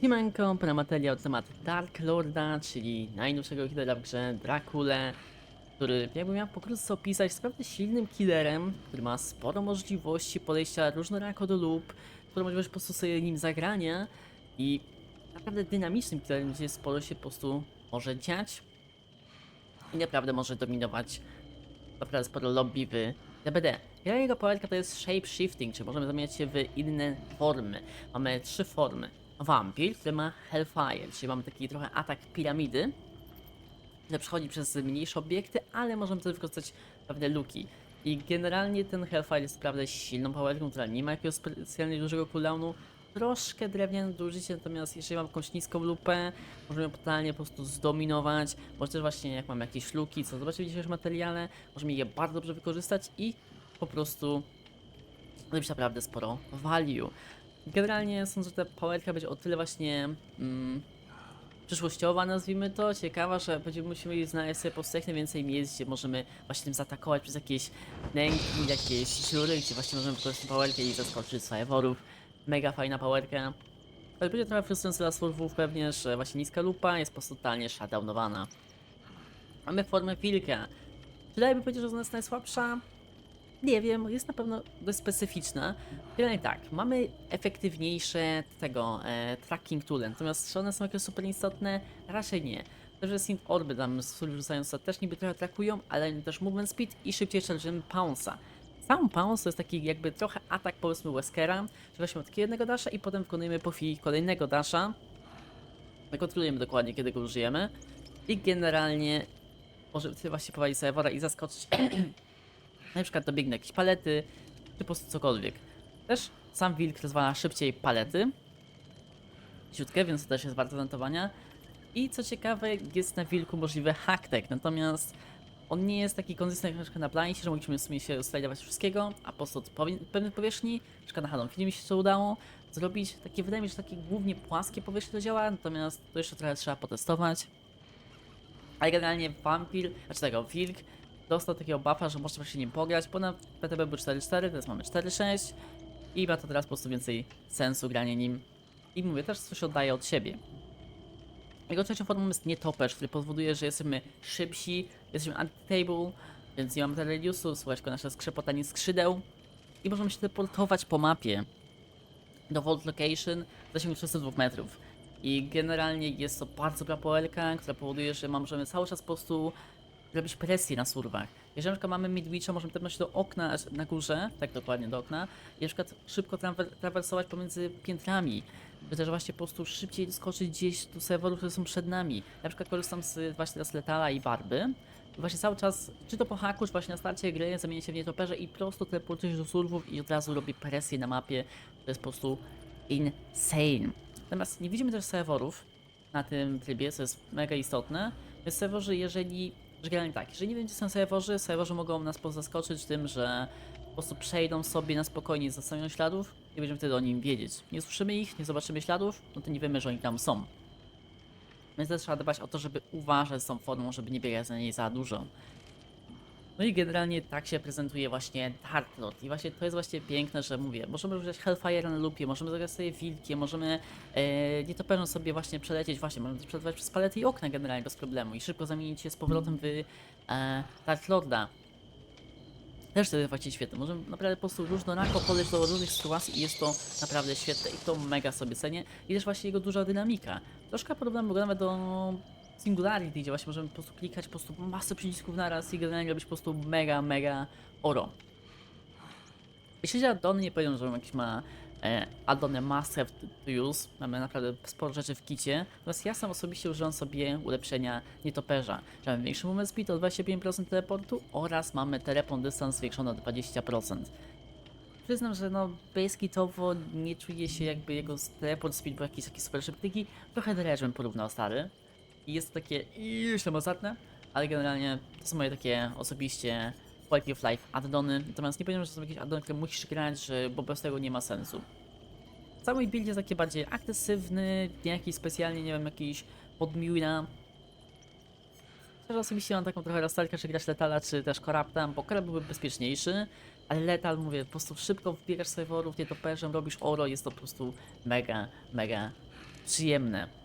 Siemanko, materiał na temat Dark Lorda, czyli najnowszego killera w grze, Drakule, który jakby miał pokrótce opisać, jest naprawdę silnym killerem, który ma sporo możliwości podejścia różnorako do lub, sporo możliwości po prostu sobie nim zagrania i naprawdę dynamicznym killerem, gdzie sporo się po prostu może dziać i naprawdę może dominować naprawdę sporo lobby w DBD. Jedna jego poletka to jest shape shifting, czyli możemy zamieniać się w inne formy. Mamy trzy formy. Vampir, który ma Hellfire, czyli mamy taki trochę atak piramidy, który przechodzi przez mniejsze obiekty, ale możemy też wykorzystać pewne luki. I generalnie ten Hellfire jest naprawdę silną powerką, która nie ma jakiegoś specjalnie dużego cooldownu, troszkę drewniane do użycia, natomiast jeżeli mam jakąś niską lupę, możemy totalnie po prostu zdominować, może też właśnie jak mam jakieś luki, co zobaczymy w dzisiejszym materiale, możemy je bardzo dobrze wykorzystać i po prostu zrobić naprawdę sporo value. Generalnie sądzę, że ta powerka będzie o tyle właśnie mm, przyszłościowa, nazwijmy to, ciekawa, że będziemy musimy znaleźć sobie po prostu jak najwięcej miejsc, gdzie możemy właśnie tym zaatakować przez jakieś nęki, jakieś dziury, gdzie właśnie możemy wykorzystać powerkę i zaskoczyć swajeworów. Mega fajna powerka. Ale będzie trochę frustrujące dla surfów pewnie, że właśnie niska lupa jest po prostu totalnie shutdownowana. Mamy formę wilka. Czy dajmy powiedzieć, że ona jest najsłabsza? Nie wiem, jest na pewno dość specyficzna. Generalnie tak, mamy efektywniejsze tego e, tracking toole, natomiast czy one są jakieś super istotne? Raczej nie. To, że Synth Orby tam wrzucające też niby trochę trakują, ale też movement speed i szybciej charge'ujemy pounce'a. Sam pounce to jest taki jakby trochę atak powiedzmy Weskera, że weźmy od jednego dasha i potem wykonujemy po chwili kolejnego dasha. My kontrolujemy dokładnie kiedy go użyjemy i generalnie może właśnie prowadzić sobie wora i zaskoczyć na przykład dobiegnę jakieś palety, czy po prostu cokolwiek. Też sam wilk rozwala szybciej palety, ciutkę, więc to też jest warto notowania. I co ciekawe, jest na wilku możliwy hacktek, natomiast on nie jest taki konsystentny jak na planicie, że mogliśmy w sumie się slidować wszystkiego, a po prostu od pewnej powierzchni, na przykład na Halloween mi się to udało, zrobić takie, wydaje mi się, takie głównie płaskie powierzchnie to działa, natomiast to jeszcze trochę trzeba potestować. Ale generalnie Vampir, znaczy tego, Wilk dostał takiego buffa, że można właśnie nim pograć, bo na PTB był 4.4, teraz mamy 4.6 i ma to teraz po prostu więcej sensu granie nim. I mówię, też coś oddaje od siebie. Jego trzecią formą jest nietoperz, który powoduje, że jesteśmy szybsi, jesteśmy anti-table, więc nie mamy telediusu, słuchać tylko nasze skrzepotanie skrzydeł i możemy się teleportować po mapie do Vault Location w zasięgu 302 metrów. I generalnie jest to bardzo dobra poelka, która powoduje, że możemy cały czas po prostu robić presję na surwach. Jeżeli na przykład mamy midwitcha, możemy tepnąć do okna na górze, tak dokładnie do okna, i na przykład szybko trawer- trawersować pomiędzy piętrami, by też właśnie po prostu szybciej skoczyć gdzieś do serwerów, które są przed nami. Na przykład korzystam z właśnie teraz Letala i Barby. Właśnie cały czas, czy to po haku, czy właśnie na starcie gry, zamienię się w nietoperze i prosto teleportuję się do surwów i od razu robię presję na mapie. To jest po prostu insane. Natomiast nie widzimy też serwerów na tym trybie, co jest mega istotne. Jest jeżeli że generalnie tak, jeżeli nie gdzie są serwerzy, serwerzy mogą nas po zaskoczyć tym, że po prostu przejdą sobie na spokojnie zostawią śladów i będziemy wtedy o nim wiedzieć. Nie słyszymy ich, nie zobaczymy śladów, no to nie wiemy, że oni tam są. Więc też trzeba dbać o to, żeby uważać z tą formą, żeby nie biegać na niej za dużo. No i generalnie tak się prezentuje właśnie Dark Lord. I właśnie to jest właśnie piękne, że mówię, możemy używać Hellfire na lupie, możemy zagrać sobie wilkiem, możemy e, nie to pewno sobie właśnie przelecieć, właśnie, możemy przelecieć przez palety i okna generalnie bez problemu i szybko zamienić się z powrotem w e, Dark Lorda. Też to jest właśnie świetne. Możemy naprawdę po prostu różnorako podejść do różnych sytuacji i jest to naprawdę świetne i to mega sobie cenię. I też właśnie jego duża dynamika. Troszkę podobna nawet do Singularity, gdzie właśnie możemy po prostu klikać po prostu masę przycisków naraz i generalnie robić po prostu mega, mega oro. Jeśli chodzi o addony, nie powiem, że jakiś ma e, addony must have to use. Mamy naprawdę sporo rzeczy w kicie. Natomiast ja sam osobiście używam sobie ulepszenia nietoperza. Że mamy większy moment speed o 25% teleportu oraz mamy teleport dystans zwiększony o 20%. Przyznam, że no basicitowo nie czuję się jakby jego teleport speed był jakiś taki super szybki. Trochę Dredge bym porównał stary. I jest to takie już samozatne, ale generalnie to są moje takie osobiście quality of life addony. Natomiast nie powiem, że są jakieś addony, które musisz grać, bo bez tego nie ma sensu. Cały build jest taki bardziej agresywny, nie jakiś specjalnie, nie wiem, jakiś podmiłna. Też osobiście mam taką trochę rozstalkę, czy grać Letala, czy też Corrupta, bo Corrupt byłby bezpieczniejszy, ale Letal, mówię, po prostu szybko wbiegasz serwerów, nietoperzem, robisz oro, jest to po prostu mega, mega przyjemne.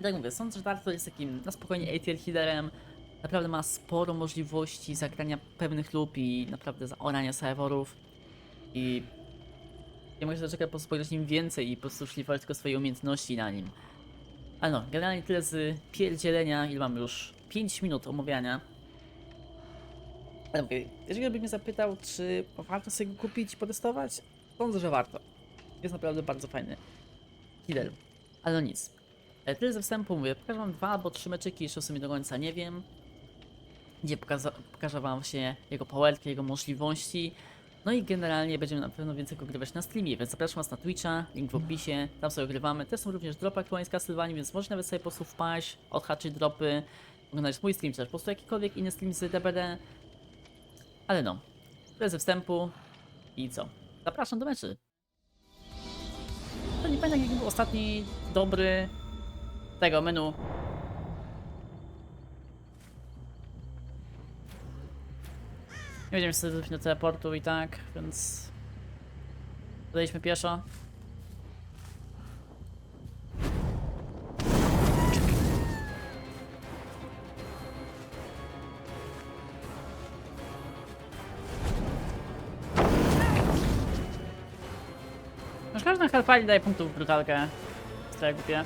I tak mówię, sądzę, że Dark jest takim na spokojnie ATL healerem. Naprawdę ma sporo możliwości zagrania pewnych lub i naprawdę zaorania serwerów. I ja mogę się doczekać po prostu pograć nim więcej i po prostu szlifować tylko swoje umiejętności na nim. Ale no, generalnie tyle z pierdzielenia, ile mam już 5 minut omawiania. Ale mówię, jeżeli by mnie zapytał, czy warto sobie go kupić i potestować, sądzę, że warto. Jest naprawdę bardzo fajny healer. Ale no nic. E, Tyle ze wstępu mówię, pokażę wam dwa albo trzy meczyki, jeszcze w sumie do końca nie wiem. Gdzie pokaza pokażę wam właśnie jego powerki, jego możliwości. No i generalnie będziemy na pewno więcej go grywać na streamie, więc zapraszam was na Twitcha, link w opisie, tam sobie grywamy. Też są również dropy aktualnie z Castlevanii, więc możecie nawet sobie po prostu wpaść, odhaczyć dropy, oglądać mój stream, czy też po prostu jakikolwiek inny stream z DBD. Ale no, tyle ze wstępu i co? Zapraszam do meczy. To nie pamiętam jaki był ostatni dobry tego menu. Nie będziemy sobie do teleportu i tak, więc... Podaliśmy pieszo. Już każdy Hellfire daje punktów w brutalkę. Ja głupie.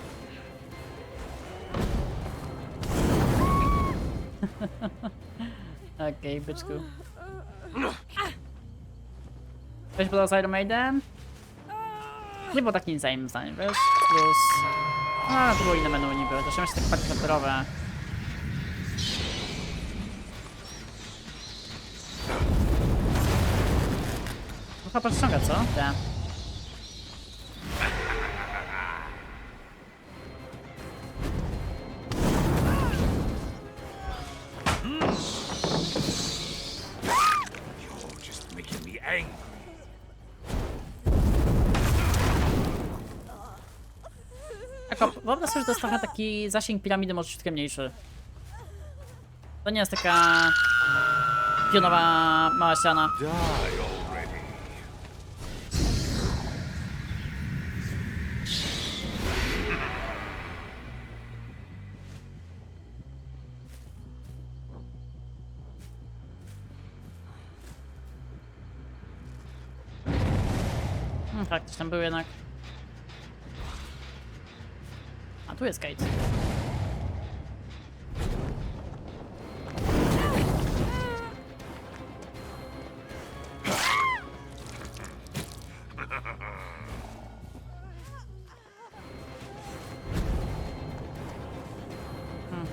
Okej, byczku. Weź poza Iron Maiden? Nie było taki insane zdaniem, wiesz? Plus... A, to było inne menu niby, to się tak bardziej papierowe. No chyba podciąga, co? Tak. To jest trochę taki zasięg piramidy, może troszkę mniejszy. To nie jest taka... pionowa mała ściana. Tak, coś tam był jednak. Tu jest Kate. Hmm.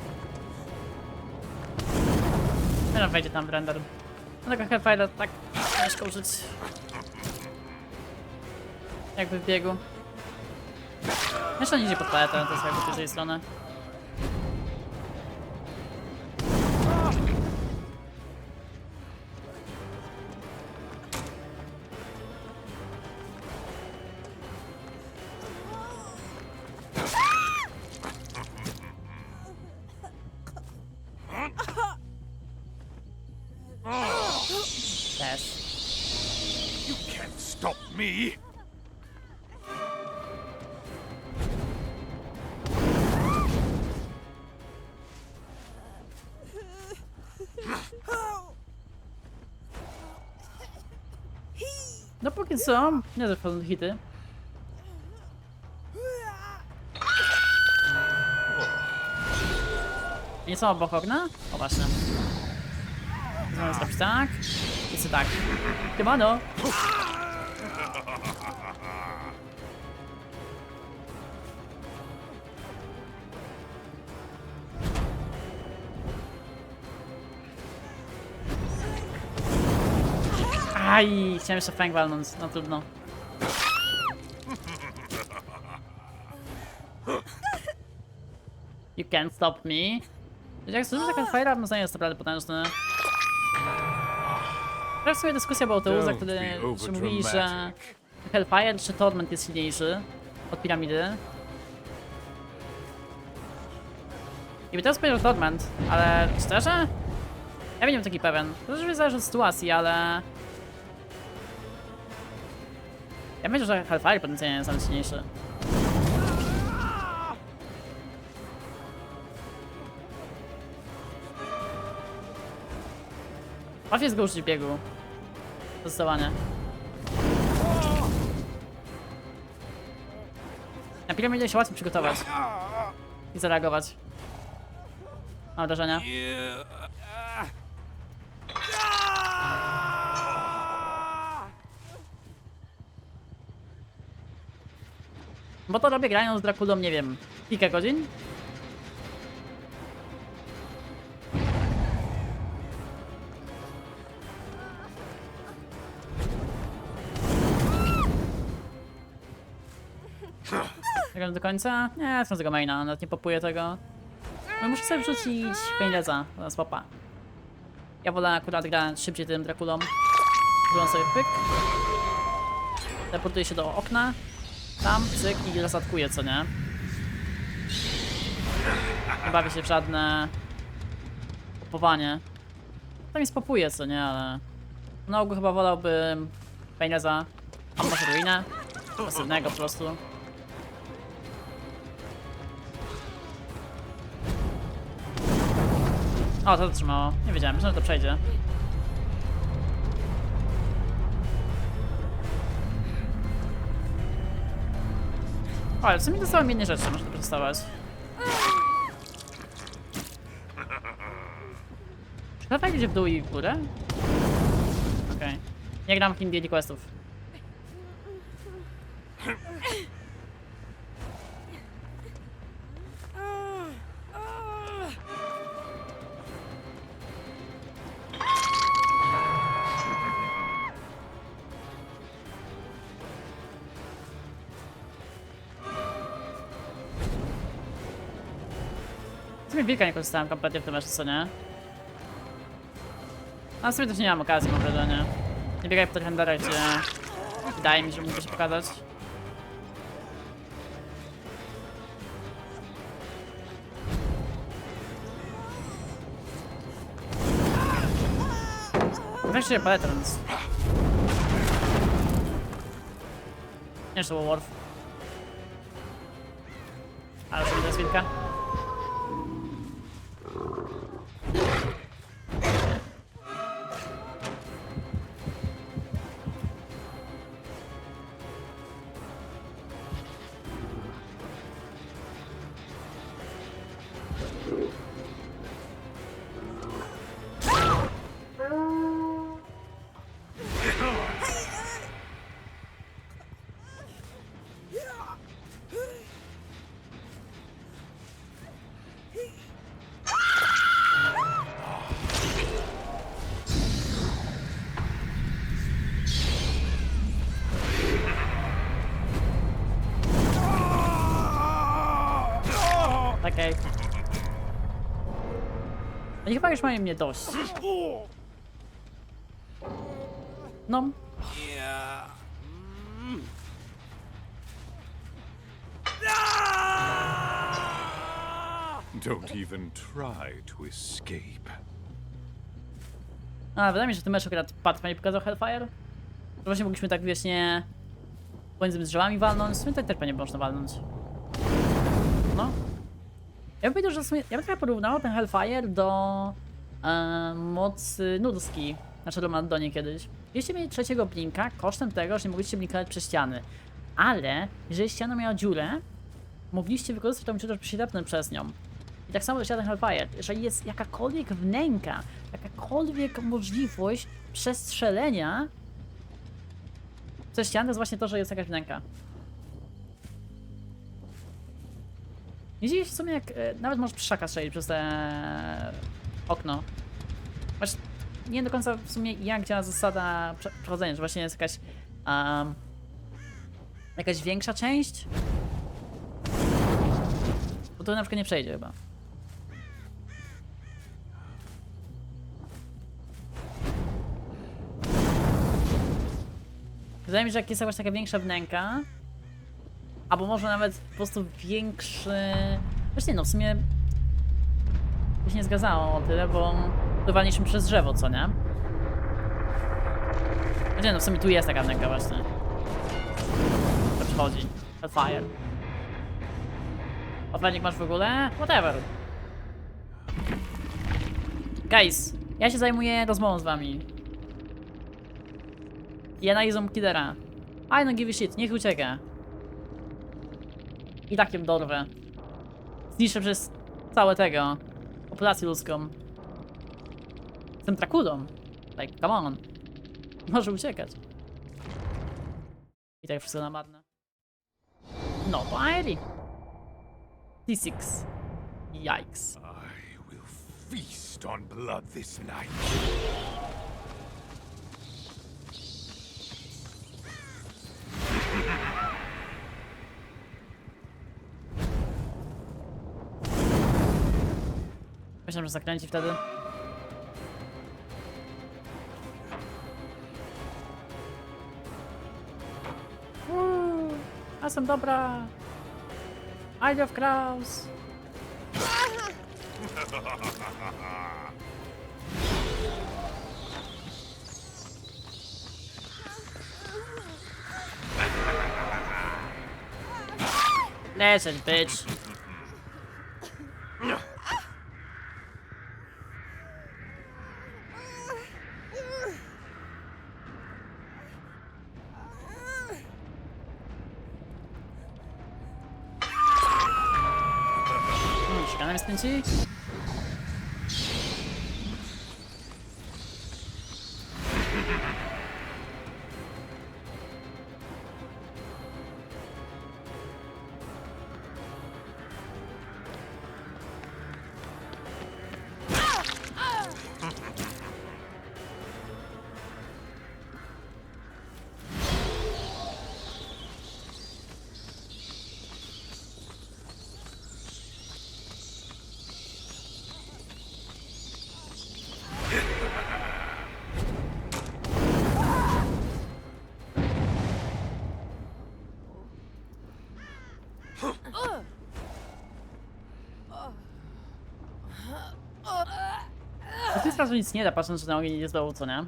Teraz wejdzie tam w render. No tego Hellfire tak ciężko użyć. Jakby w biegu. Jeszcze on idzie pod paletę, to jest jakby z tej strony. Co, nie zachodzą hity. Nie są obok okna? O właśnie. Znowu zrobić tak. I tak. Siemano! Aj, chciałem jeszcze fang walnąć, no trudno. You can't stop me. Jak słyszę, taka fajra, moim zdaniem jest naprawdę potężny. Teraz sobie dyskusja była o Teuza, który czy mówi, że. Hellfire czy Torment jest silniejszy od piramidy. I by teraz powiedział Torment, ale szczerze? Ja nie wiem taki pewien. To oczywiście zależy od sytuacji, ale... Ja myślę, że Hellfire potencjalnie jest najsilniejszy. Łatwiej jest go zgłuszyć biegu. Zdecydowanie. Na pilę się łatwiej przygotować. I zareagować. Na uderzenia. Bo to robię grając z Drakulą, nie wiem, kilka godzin. Grałem do końca? Nie, z tego maina, nawet nie popuję tego. No muszę sobie wrzucić pieniądza na słapa. Ja wolę akurat grać szybciej tym Drakulą. Wziąłem sobie pyk. Teleportuję się do okna. Tam, cyk i rozatkuję, co nie? Nie bawię się w żadne popowanie. Tam jest popuje, co nie, ale... Na ogół chyba wolałbym Paineza, a może Ruinę. Pasywnego po prostu. O, to zatrzymało. Nie wiedziałem, myślałem, że to przejdzie. O, ale w sumie dostałem inne rzeczy, można przetestować. Czy to idzie w dół i w górę? Okej. Nie gram w Indie Questów. Wilka nie korzystałem kompletnie w tym meczu, co nie? A też nie mam okazji, mam wrażenie. Nie biegaj po tych renderach, gdzie... Wydaje mi się, że mógłby się pokazać. Wreszcie patrons. Nie, że to był Worf. Ale sobie jest wilka. Chyba już mają mnie dość. No. Don't even try to escape. A, wydaje mi się, że w tym meczu akurat Patrz nie pokazał Hellfire. Właśnie mogliśmy tak wiecznie pomiędzy drzewami walnąć. W sumie tutaj też pewnie można walnąć. Ja bym powiedział, że w sumie, ja bym trochę porównał ten Hellfire do e, mocy Nudski na Shadowmandonie kiedyś. Jeśli mieli trzeciego blinka kosztem tego, że nie mogliście blinkować przez ściany. Ale jeżeli ściana miała dziurę, mogliście wykorzystać tą dziurę, tepnąć przez nią. I tak samo ten Hellfire. Jeżeli jest jakakolwiek wnęka, jakakolwiek możliwość przestrzelenia przez ścianę, to jest właśnie to, że jest jakaś wnęka. Nie dziwię się w sumie, jak e, nawet możesz przeszaka strzelić przez te okno. Choć nie do końca w sumie jak działa zasada prze- przechodzenia, że właśnie jest jakaś um, jakaś większa część. Bo to na przykład nie przejdzie chyba. Wydaje mi się, że jak jest jakaś taka większa wnęka, albo może nawet po prostu większy... Właśnie no, w sumie by się nie zgadzało o tyle, bo pływaliśmy przez drzewo, co nie? Znaczy no, w sumie tu jest taka wnęka właśnie. To przychodzi. Hellfire. Ofenik masz w ogóle? Whatever. Guys, Ja się zajmuję rozmową z wami. I analizą killera. I no give a shit, niech ucieka. I tak ją dorwę. Zniszczę przez całe tego. Populację ludzką. Jestem Drakulą. Like, come on. Może uciekać. I tak wszystko na marne. No to Airi. T6. Yikes. I will feast on blood this night. Myślałem, że zakręci wtedy. Uuu, jestem dobra. I love Kraus. Listen, bitch. gente razu nic nie da, patrząc, że na ogień nie zdołał, co nie?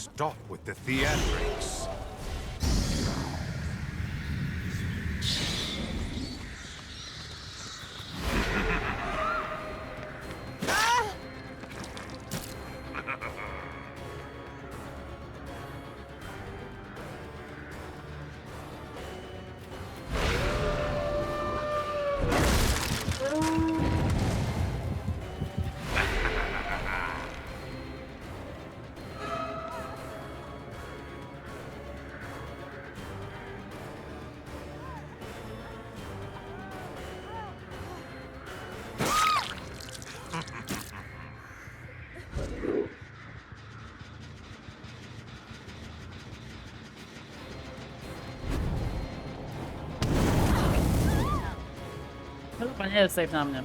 Stop with the theatrics. Jest safe na mnie.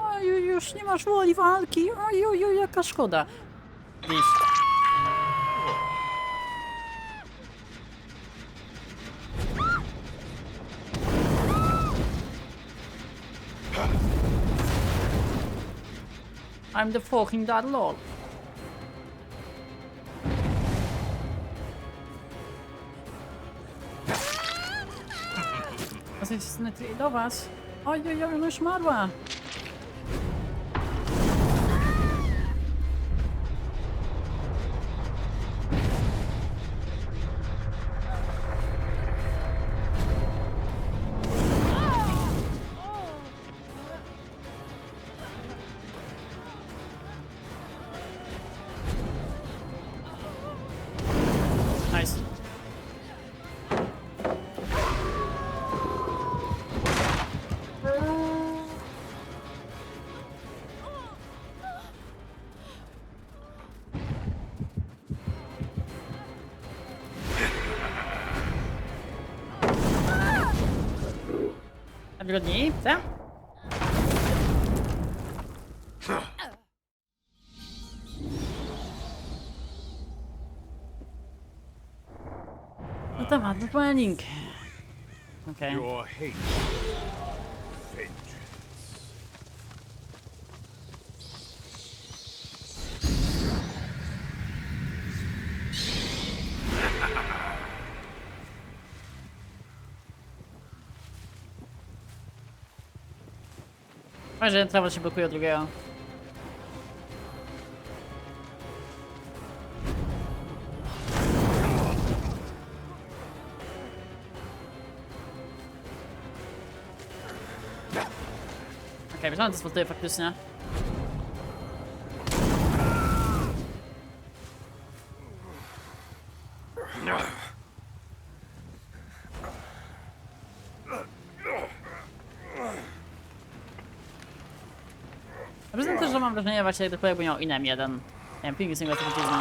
Oj, już nie masz woli walki. Oj, oj, oj, jaka szkoda. Liść. I'm the fucking dad lord. Znaczy, do was. Oj, oj, oj, ona już marła. Nice. Najwygodniej, co? No temat, no planning. Okej. Your hate. Fajnie, że się blokuje od drugiego. Okej, okay, to spotuje faktycznie. Mam wrażenie właśnie, jak jakby miał inem jeden. Nie wiem, ping wyciągnę.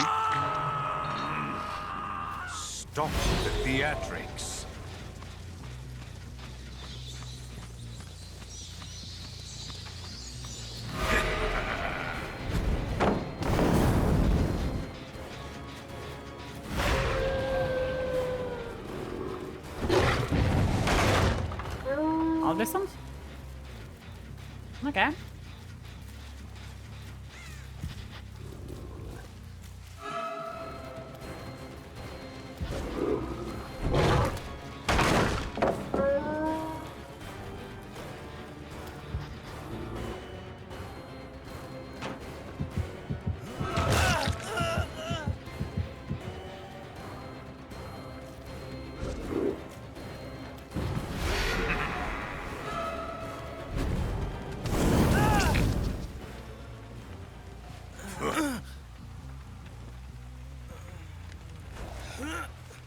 Stop the theatrics.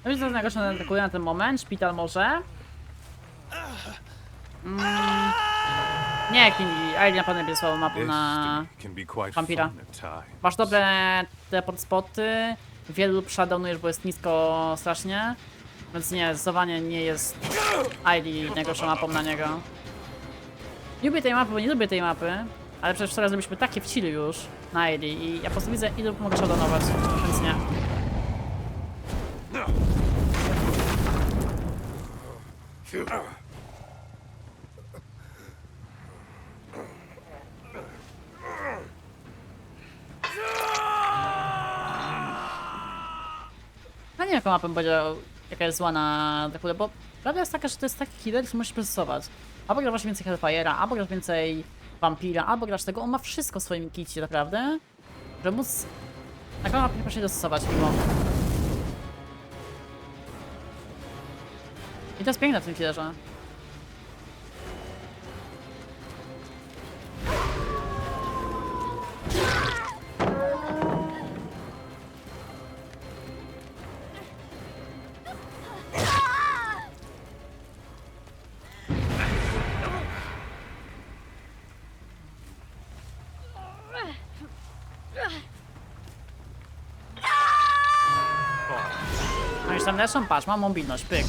No i co najgorsze atakuje na ten moment? Szpital może? Mm. Nie, Kingi. Aili na pewno będzie słabą mapą na... Times. Masz dobre teleport spoty. Wielu shutdownujesz, bo jest nisko strasznie. Więc nie, zdecydowanie nie jest Aili najgorszą mapą na niego. Nie lubię tej mapy, bo nie lubię tej mapy. Ale przecież teraz zrobiliśmy takie wcily już na Aili i ja po prostu widzę ile mogę shutdownować, więc nie. Ja nie wiem mapę bym powiedział, jaka jest zła na Dracula, bo prawda jest taka, że to jest taki killer, który musisz procesować. Albo grasz więcej Hellfire'a, albo grasz więcej Vampira, albo grasz tego, on ma wszystko w swoim kicie, naprawdę, żeby móc taką mapę nie dostosować mimo. I to jest piękne w tym killerze. No już tam lecą, patrz, mam mobilność, pyk.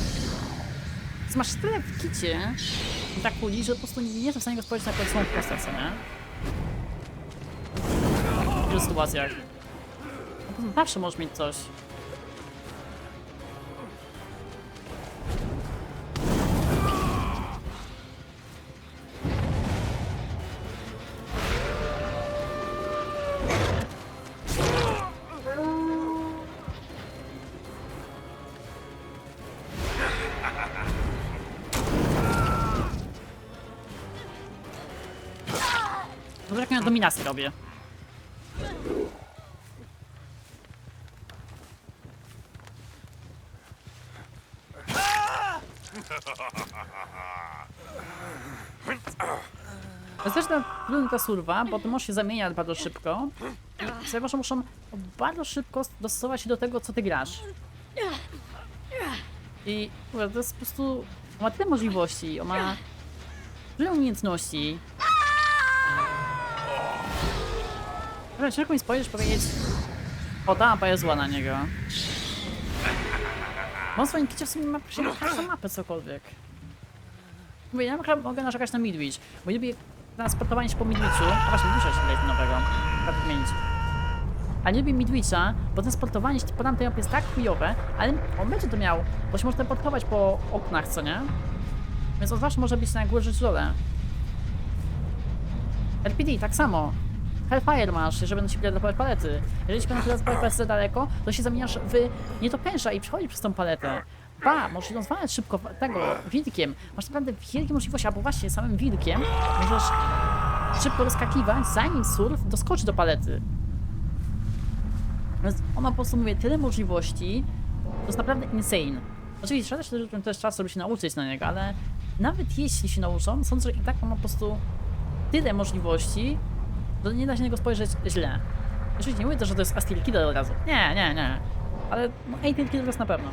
Więc masz tyle w kicie tak kuli, że po prostu nie jestem w stanie go spojrzeć na końcową postać, nie? W wielu sytuacjach. No, zawsze możesz mieć coś. Dominację robię. Na ta surwa, bo to może się zamieniać bardzo szybko. Że muszą bardzo szybko dostosować się do tego, co ty grasz. I to jest po prostu... Ma tyle możliwości, on ma tyle umiejętności. Ale ciężko mi spojrzeć, powiedzieć o ta mapa jest zła na niego. Bo swoim kicie w sumie ma się każdą mapę cokolwiek. Mówię, ja mogę- mogę narzekać na Midwich, bo nie lubię transportowania się po Midwichu. A właśnie, muszę się dać nowego. Trzeba wymienić. A nie lubię Midwicha, bo ten sportowanie po tamtej mapie jest tak chujowe, ale on będzie to miał, bo się może teleportować po oknach, co nie? Więc on zawsze może być na górze czy dole. LPD, tak samo. Hellfire masz, jeżeli będą ci teleportować palety. Jeżeli ci będą teleportować palety za daleko, to się zamieniasz w nietoperza i przechodzisz przez tą paletę. Ba, możesz ją zwalać szybko tego wilkiem. Masz naprawdę wielkie możliwości, albo właśnie samym wilkiem możesz szybko rozskakiwać, zanim surf doskoczy do palety. Więc ona po prostu mówię tyle możliwości, to jest naprawdę insane. Oczywiście trzeba też też- czas, żeby się nauczyć na niego, ale nawet jeśli się nauczą, sądzę, że i tak on ma po prostu tyle możliwości, że nie da się na niego spojrzeć źle. Oczywiście nie mówię też, że to jest Astral Killer od razu. Nie, nie, nie. Ale no, Astral Killer jest na pewno.